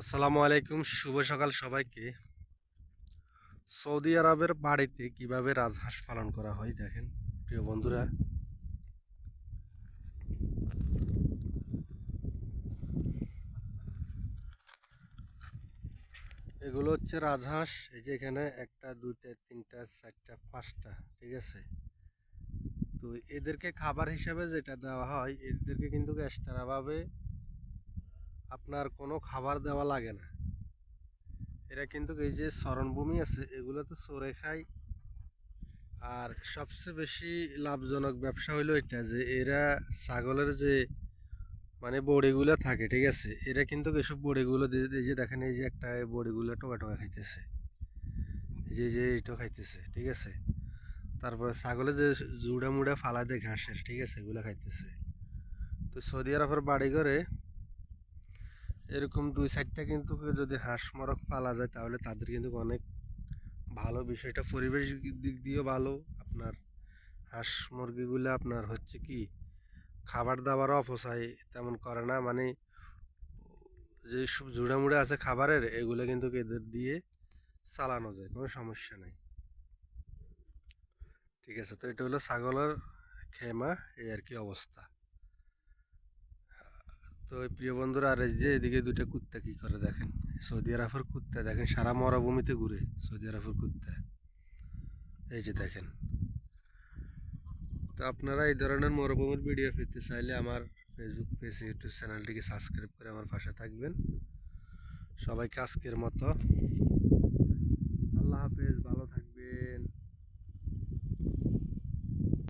আসসালামু আলাইকুম, শুভ সকাল সবাইকে। সৌদি আরবের বাড়িতে কীভাবে রাজহাঁস পালন করা হয় দেখেন, প্রিয় বন্ধুরা। এগুলো হচ্ছে রাজহাঁস, এই যে এখানে একটা, দুইটা, তিনটা, চারটা, পাঁচটা, ঠিক আছে? তো এদেরকে খাবার হিসাবে যেটা দেওয়া হয়, এদেরকে কিন্তু এক্সট্রাভাবে আপনার কোনো খাবার দেওয়া লাগে না। এরা কিন্তু এই যে শরণভূমি আছে, এগুলো তো চড়ে খায়। আর সবচেয়ে বেশি লাভজনক ব্যবসা হলো এটা যে, এরা ছাগলের যে মানে বড়িগুলো থাকে, ঠিক আছে? এরা কিন্তু এসব বড়িগুলো এই যে দেখেন, এই যে একটা বড়িগুলো টোকা টোকা খাইতেছে। যে যে এইটা খাইতেছে, ঠিক আছে? তারপরে ছাগলের যে জুড়া মুড়া ফালা দেয় ঘাসের, ঠিক আছে? এগুলো খাইতেছে। তো সৌদি আরবের বাড়ি ঘরে এরকম দুই সাইডটা কিন্তু যদি হাঁস মরক পালা যায়, তাহলে তাদের কিন্তু অনেক ভালো বিষয়টা। পরিবেশ দিক দিয়েও ভালো। আপনার হাঁস মুরগিগুলো আপনার হচ্ছে কি, খাবার দাবার অপচয় তেমন করে না। মানে যে সব জুড়ামুড়ে আছে খাবারের, এগুলো কিন্তু এদের দিয়ে চালানো যায়, কোনো সমস্যা নেই। ঠিক আছে, তো এটা হলো ছাগলের খেমা এই আর কি অবস্থা। তো প্রিয় বন্ধুরা, আর যে এদিকে দুইটা কুত্তা কি করে দেখেন? সৌদি আরবের কুত্তা, দেখেন সারা মরুভূমিতে ঘুরে সৌদি আরবের কুত্তা। এই যে দেখেন। তো আপনারা এই ধরনের মরুভূমির ভিডিও পেতে চাইলে আমার ফেসবুক পেজ ইউটিউব চ্যানেলটিকে সাবস্ক্রাইব করে আমার পাশে থাকবেন। সবাইকে আজকের মতো। আল্লাহ হাফেজ, ভালো